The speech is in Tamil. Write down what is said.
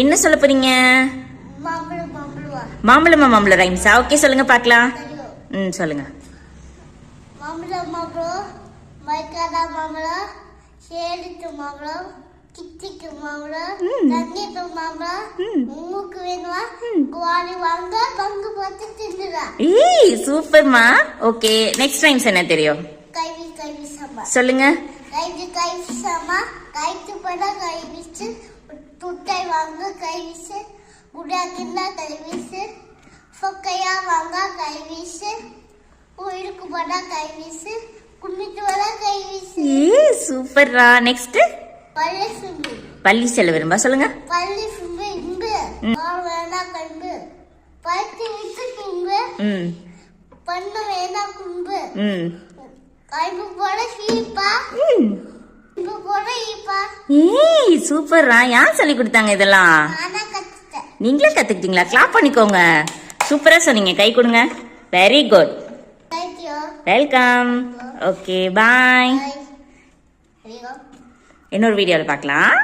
என்ன சொல்ல போறீங்க? மாம்பழம் மாம்பழம்? ரைம்ஸா? ஓகே சொல்லுங்க பார்க்கலாம். ம் சொல்லுங்க. மாம்பழம் மாம்பழம் மைக்காதா மாம்பழம் சேலித்து மாம்பழம் கிச்சிக்கு மாம்பழம் தண்ணிக்கு மாம்பழம் மூக்கு வேணுமா? குவாலி வாங்க பங்கு பார்த்து தின்னுடா ஏய் சூப்பர்மா. ஓகே நெக்ஸ்ட் ரைம்ஸ் என்ன தெரியும்? கைவி கைவி சம்பா சொல்லுங்க. கைது கை வீசாமா கைத்து பட துட்டை வாங்க கை வீசு. குடாக்கின்னா கை வீசு. சொக்கையா வாங்க கை வீசு. உயிருக்கு பட கை வீசு. குன்னிட்டு வர கை வீசு. சூப்பர்ரா. நெக்ஸ்ட் பள்ளி சும்பு. பள்ளி செல்ல விரும்பா சொல்லுங்க. பள்ளி சும்பு இம்பு. வேணா கம்பு. பழுத்து விட்டு கும்பு. பண்ணு வேணா கும்பு. ம். கைப்பு போட சீப்பா. ம். இம்பு போட ஏய் சூப்பர்ரா யார் சொல்லி கொடுத்தாங்க இதெல்லாம்? நீங்களே கத்துக்கிட்டீங்களா? கிளாப் பண்ணிக்கோங்க. சூப்பரா சொன்னீங்க. கை கொடுங்க. Very good welcome okay bye. இன்னொரு வீடியோவில் பார்க்கலாம்.